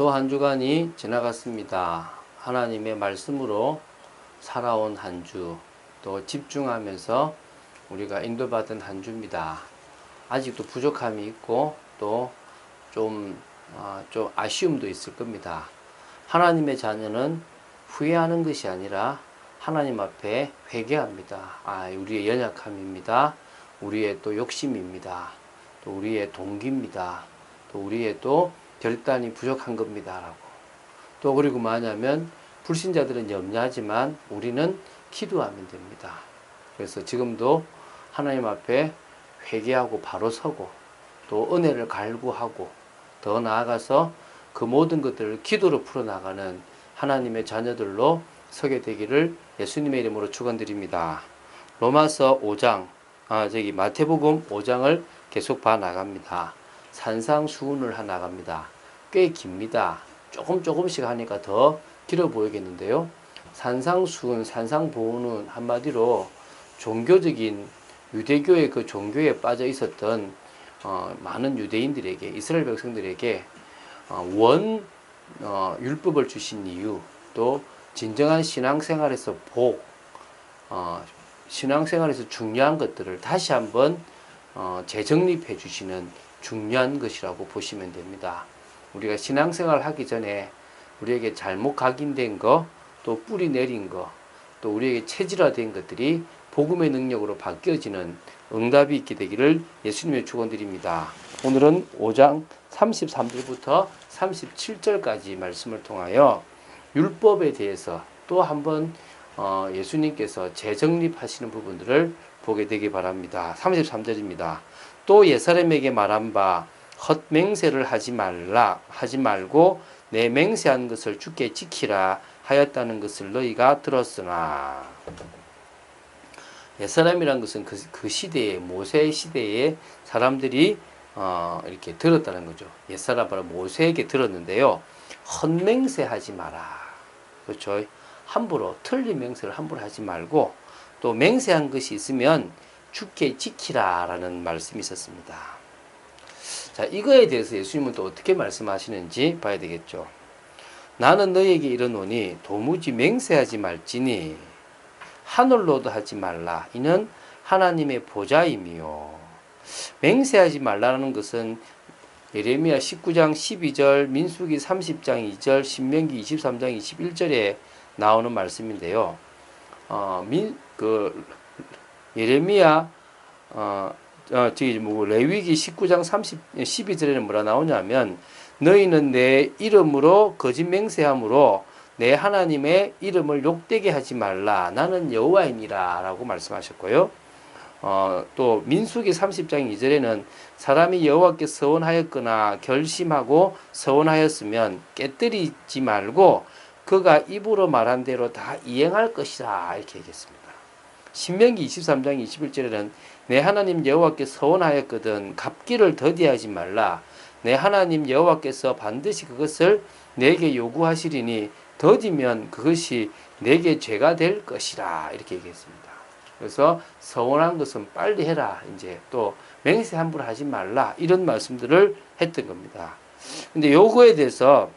또 한 주간이 지나갔습니다. 하나님의 말씀으로 살아온 한 주, 또 집중하면서 우리가 인도받은 한 주입니다. 아직도 부족함이 있고 또 좀 어, 좀 아쉬움도 있을 겁니다. 하나님의 자녀는 후회하는 것이 아니라 하나님 앞에 회개합니다. 아, 우리의 연약함입니다. 우리의 또 욕심입니다. 또 우리의 동기입니다. 또 우리의 또 결단이 부족한 겁니다라고. 또 그리고 뭐냐면 불신자들은 염려하지만 우리는 기도하면 됩니다. 그래서 지금도 하나님 앞에 회개하고 바로 서고 또 은혜를 갈구하고 더 나아가서 그 모든 것들을 기도로 풀어나가는 하나님의 자녀들로 서게 되기를 예수님의 이름으로 축원드립니다. 로마서 5장, 아 저기 마태복음 5장을 계속 봐 나갑니다. 산상수훈을 하 나 갑니다. 꽤 깁니다. 조금 조금씩 하니까 더 길어 보이겠는데요. 산상수훈, 산상보훈은 한마디로 종교적인 유대교의 그 종교에 빠져 있었던 어, 많은 유대인들에게 이스라엘 백성들에게 어, 원 어, 율법을 주신 이유 또 진정한 신앙생활에서 복 어, 신앙생활에서 중요한 것들을 다시 한번 어, 재정립해 주시는 중요한 것이라고 보시면 됩니다. 우리가 신앙생활 하기 전에 우리에게 잘못 각인된 거, 또 뿌리 내린 거, 또 우리에게 체질화된 것들이 복음의 능력으로 바뀌어지는 응답이 있게 되기를 예수님의 축원드립니다. 오늘은 5장 33절부터 37절까지 말씀을 통하여 율법에 대해서 또 한번 어, 예수님께서 재정립하시는 부분들을 보게 되기 바랍니다. 33절입니다. 또 예사람에게 말한 바 헛맹세를 하지 말라 하지 말고 내 맹세한 것을 주께 지키라 하였다는 것을 너희가 들었으나 옛사람이란 것은 그, 그 시대에 모세 시대에 사람들이 어, 이렇게 들었다는 거죠. 옛사람은 모세에게 들었는데요. 헛맹세하지 마라. 그렇죠. 함부로 틀린 맹세를 함부로 하지 말고 또 맹세한 것이 있으면 죽게 지키라라는 말씀이 있었습니다. 자, 이거에 대해서 예수님은 또 어떻게 말씀하시는지 봐야 되겠죠. 나는 너에게 이르노니 도무지 맹세하지 말지니 하늘로도 하지 말라. 이는 하나님의 보좌임이요. 맹세하지 말라는 것은 예레미야 19장 12절, 민수기 30장 2절, 신명기 23장 21절에 나오는 말씀인데요. 어, 민, 그, 예레미야, 어, 어, 저기 뭐 레위기 19장 30, 12절에는 뭐라 나오냐면 너희는 내 이름으로 거짓 맹세함으로 내 하나님의 이름을 욕되게 하지 말라. 나는 여호와이니라라고 말씀하셨고요. 어, 또 민수기 30장 2절에는 사람이 여호와께 서원하였거나 결심하고 서원하였으면 깨뜨리지 말고 그가 입으로 말한 대로 다 이행할 것이다 이렇게 얘기했습니다. 신명기 23장 21절에는 내 하나님 여호와께 서원하였거든 갚기를 더디하지 말라 내 하나님 여호와께서 반드시 그것을 내게 요구하시리니 더디면 그것이 내게 죄가 될 것이라 이렇게 얘기했습니다. 그래서 서운한 것은 빨리 해라. 이제 또 맹세 함부로 하지 말라. 이런 말씀들을 했던 겁니다. 근데 요거에 대해서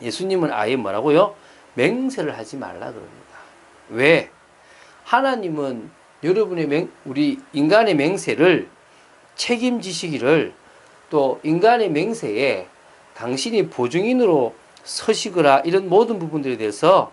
예수님은 아예 뭐라고요? 맹세를 하지 말라 그럽니다. 왜? 하나님은 여러분의 맹, 우리 인간의 맹세를 책임지시기를 또 인간의 맹세에 당신이 보증인으로 서시거나 이런 모든 부분들에 대해서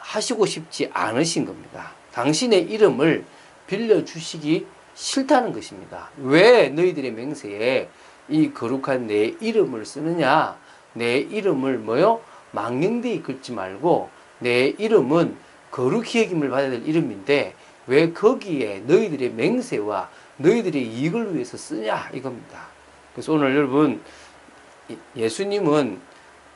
하시고 싶지 않으신 겁니다. 당신의 이름을 빌려주시기 싫다는 것입니다. 왜 너희들의 맹세에 이 거룩한 내 이름을 쓰느냐? 내 이름을 뭐요? 망령되이 긁지 말고 내 이름은 거룩히 여김을 받아야 될 이름인데 왜 거기에 너희들의 맹세와 너희들의 이익을 위해서 쓰냐 이겁니다. 그래서 오늘 여러분 예수님은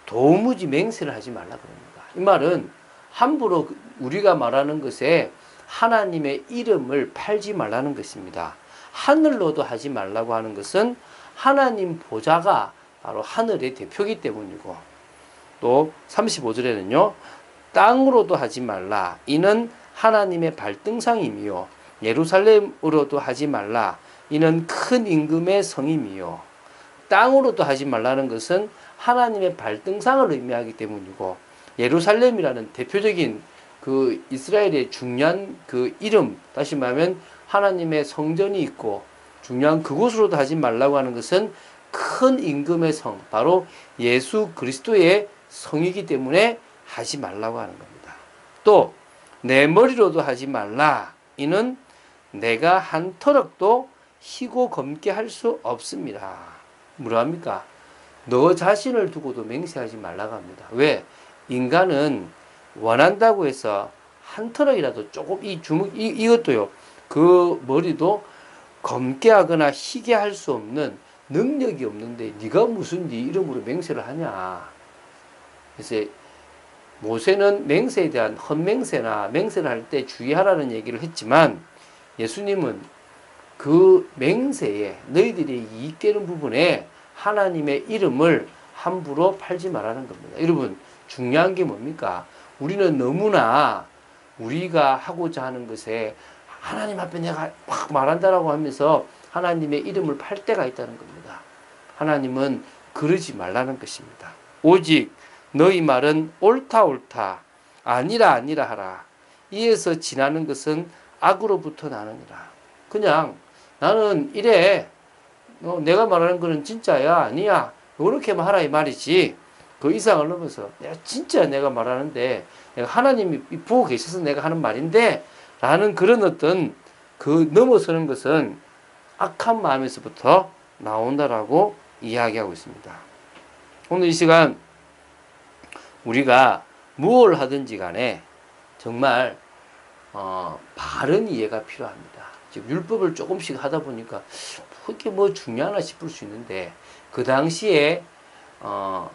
도무지 맹세를 하지 말라 그럽니다. 이 말은 함부로 그 우리가 말하는 것에 하나님의 이름을 팔지 말라는 것입니다. 하늘로도 하지 말라고 하는 것은 하나님 보좌가 바로 하늘의 대표기 때문이고 또 35절에는요. 땅으로도 하지 말라. 이는 하나님의 발등상이며 예루살렘으로도 하지 말라. 이는 큰 임금의 성임이요. 땅으로도 하지 말라는 것은 하나님의 발등상을 의미하기 때문이고 예루살렘이라는 대표적인 그 이스라엘의 중요한 그 이름 다시 말하면 하나님의 성전이 있고 중요한 그곳으로도 하지 말라고 하는 것은 큰 임금의 성 바로 예수 그리스도의 성이기 때문에 하지 말라고 하는 겁니다. 또 내 머리로도 하지 말라. 이는 내가 한 터럭도 희고 검게 할 수 없습니다. 뭐랍니까? 너 자신을 두고도 맹세하지 말라고 합니다. 왜? 인간은 원한다고 해서 한 터럭이라도 조금 이 주먹 이, 이것도요. 그 머리도 검게 하거나 희게 할 수 없는 능력이 없는데 네가 무슨 네 이름으로 맹세를 하냐. 그래서 모세는 맹세에 대한 헛맹세나 맹세를 할 때 주의하라는 얘기를 했지만 예수님은 그 맹세에 너희들이 이익 되는 부분에 하나님의 이름을 함부로 팔지 말라는 겁니다. 여러분 중요한 게 뭡니까? 우리는 너무나 우리가 하고자 하는 것에 하나님 앞에 내가 막 말한다라고 하면서 하나님의 이름을 팔 때가 있다는 겁니다. 하나님은 그러지 말라는 것입니다. 오직 너희 말은 옳다 옳다 아니라 아니라 하라. 이에서 지나는 것은 악으로부터 나느니라. 그냥 나는 이래 어, 내가 말하는 거는 진짜야 아니야 이렇게만 하라 이 말이지 그 이상을 넘어서 내가 진짜 내가 말하는데 내가 하나님이 보고 계셔서 내가 하는 말인데 라는 그런 어떤 그 넘어서는 것은 악한 마음에서부터 나온다라고 이야기하고 있습니다. 오늘 이 시간 우리가 무엇을 하든지 간에 정말 어, 바른 이해가 필요합니다. 지금 율법을 조금씩 하다 보니까 그게 뭐 중요하나 싶을 수 있는데 그 당시에 어,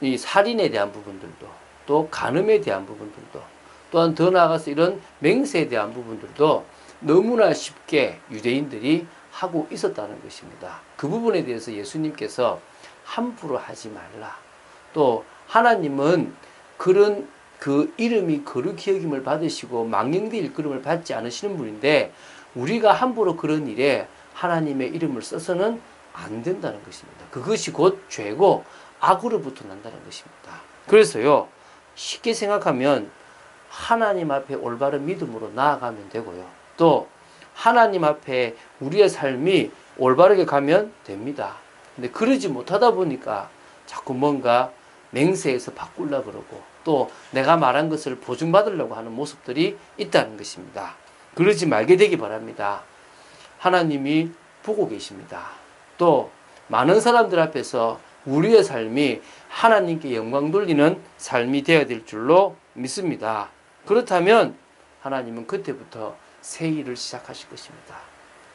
이 살인에 대한 부분들도 또 간음에 대한 부분들도 또한 더 나아가서 이런 맹세에 대한 부분들도 너무나 쉽게 유대인들이 하고 있었다는 것입니다. 그 부분에 대해서 예수님께서 함부로 하지 말라. 또 하나님은 그런 그 이름이 거룩히 여김을 받으시고 망령된 일컬음을 받지 않으시는 분인데 우리가 함부로 그런 일에 하나님의 이름을 써서는 안 된다는 것입니다. 그것이 곧 죄고 악으로부터 난다는 것입니다. 그래서요 쉽게 생각하면 하나님 앞에 올바른 믿음으로 나아가면 되고요. 또 하나님 앞에 우리의 삶이 올바르게 가면 됩니다. 근데 그러지 못하다 보니까 자꾸 뭔가 맹세해서 바꾸려 그러고 또 내가 말한 것을 보증받으려고 하는 모습들이 있다는 것입니다. 그러지 말게 되기 바랍니다. 하나님이 보고 계십니다. 또 많은 사람들 앞에서 우리의 삶이 하나님께 영광 돌리는 삶이 되어야 될 줄로 믿습니다. 그렇다면 하나님은 그때부터 새 일을 시작하실 것입니다.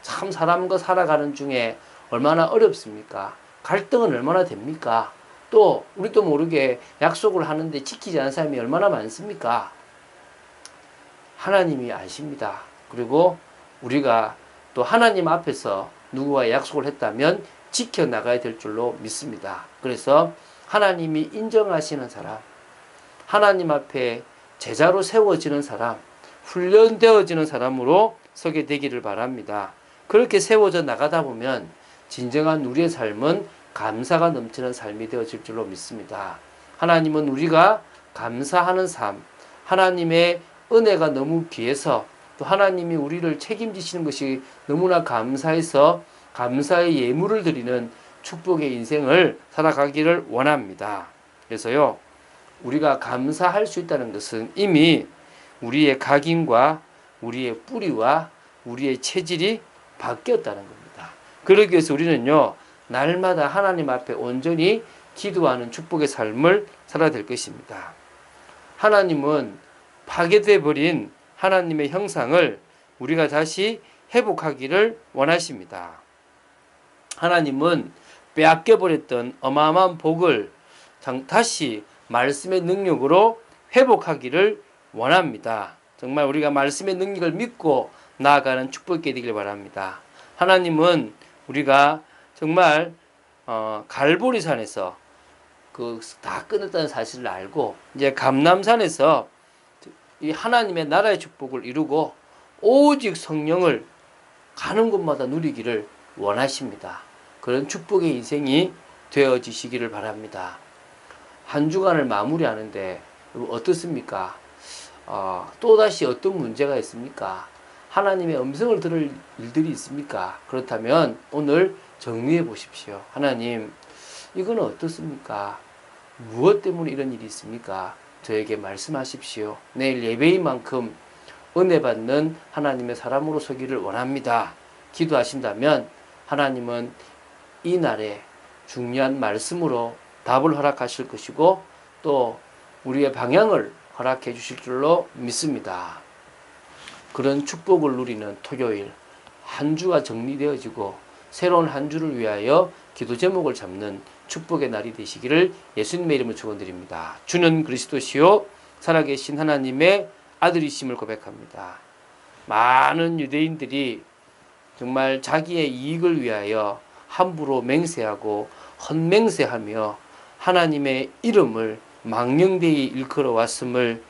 참 사람과 살아가는 중에 얼마나 어렵습니까? 갈등은 얼마나 됩니까? 또 우리도 모르게 약속을 하는데 지키지 않은 사람이 얼마나 많습니까? 하나님이 아십니다. 그리고 우리가 또 하나님 앞에서 누구와 약속을 했다면 지켜 나가야 될 줄로 믿습니다. 그래서 하나님이 인정하시는 사람, 하나님 앞에 제자로 세워지는 사람, 훈련되어지는 사람으로 서게 되기를 바랍니다. 그렇게 세워져 나가다 보면 진정한 우리의 삶은 감사가 넘치는 삶이 되어질 줄로 믿습니다. 하나님은 우리가 감사하는 삶, 하나님의 은혜가 너무 귀해서 또 하나님이 우리를 책임지시는 것이 너무나 감사해서 감사의 예물을 드리는 축복의 인생을 살아가기를 원합니다. 그래서요, 우리가 감사할 수 있다는 것은 이미 우리의 각인과 우리의 뿌리와 우리의 체질이 바뀌었다는 겁니다. 그러기 위해서 우리는요, 날마다 하나님 앞에 온전히 기도하는 축복의 삶을 살아야 될 것입니다. 하나님은 파괴돼 버린 하나님의 형상을 우리가 다시 회복하기를 원하십니다. 하나님은 빼앗겨 버렸던 어마어마한 복을 다시 말씀의 능력으로 회복하기를 원합니다. 정말 우리가 말씀의 능력을 믿고 나아가는 축복이 되길 바랍니다. 하나님은 우리가 정말 어, 갈보리산에서 그 다 끊었다는 사실을 알고 이제 감남산에서 이 하나님의 나라의 축복을 이루고 오직 성령을 가는 곳마다 누리기를 원하십니다. 그런 축복의 인생이 되어지시기를 바랍니다. 한 주간을 마무리하는데 어떻습니까? 어, 또다시 어떤 문제가 있습니까? 하나님의 음성을 들을 일들이 있습니까? 그렇다면 오늘 정리해 보십시오. 하나님, 이거는 어떻습니까? 무엇 때문에 이런 일이 있습니까? 저에게 말씀하십시오. 내일 예배인 만큼 은혜 받는 하나님의 사람으로 서기를 원합니다. 기도하신다면 하나님은 이 날에 중요한 말씀으로 답을 허락하실 것이고 또 우리의 방향을 허락해 주실 줄로 믿습니다. 그런 축복을 누리는 토요일 한 주가 정리되어지고 새로운 한 주를 위하여 기도 제목을 잡는 축복의 날이 되시기를 예수님의 이름으로 축원드립니다. 주는 그리스도시요 살아계신 하나님의 아들이심을 고백합니다. 많은 유대인들이 정말 자기의 이익을 위하여 함부로 맹세하고 헛맹세하며 하나님의 이름을 망령되이 일컬어 왔음을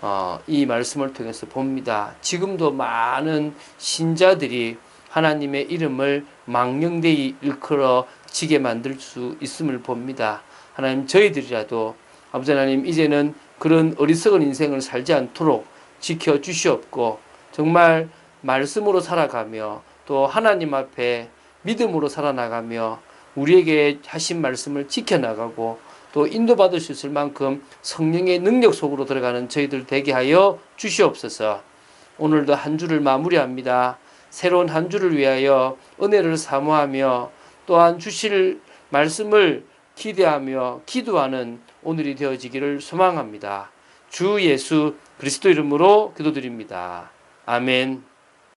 어, 이 말씀을 통해서 봅니다. 지금도 많은 신자들이 하나님의 이름을 망령되이 일컬어 지게 만들 수 있음을 봅니다. 하나님 저희들이라도 아버지 하나님 이제는 그런 어리석은 인생을 살지 않도록 지켜 주시옵고 정말 말씀으로 살아가며 또 하나님 앞에 믿음으로 살아나가며 우리에게 하신 말씀을 지켜나가고 또 인도받을 수 있을 만큼 성령의 능력 속으로 들어가는 저희들 되게 하여 주시옵소서. 오늘도 한 주를 마무리합니다. 새로운 한 주를 위하여 은혜를 사모하며 또한 주실 말씀을 기대하며 기도하는 오늘이 되어지기를 소망합니다. 주 예수 그리스도 이름으로 기도드립니다. 아멘.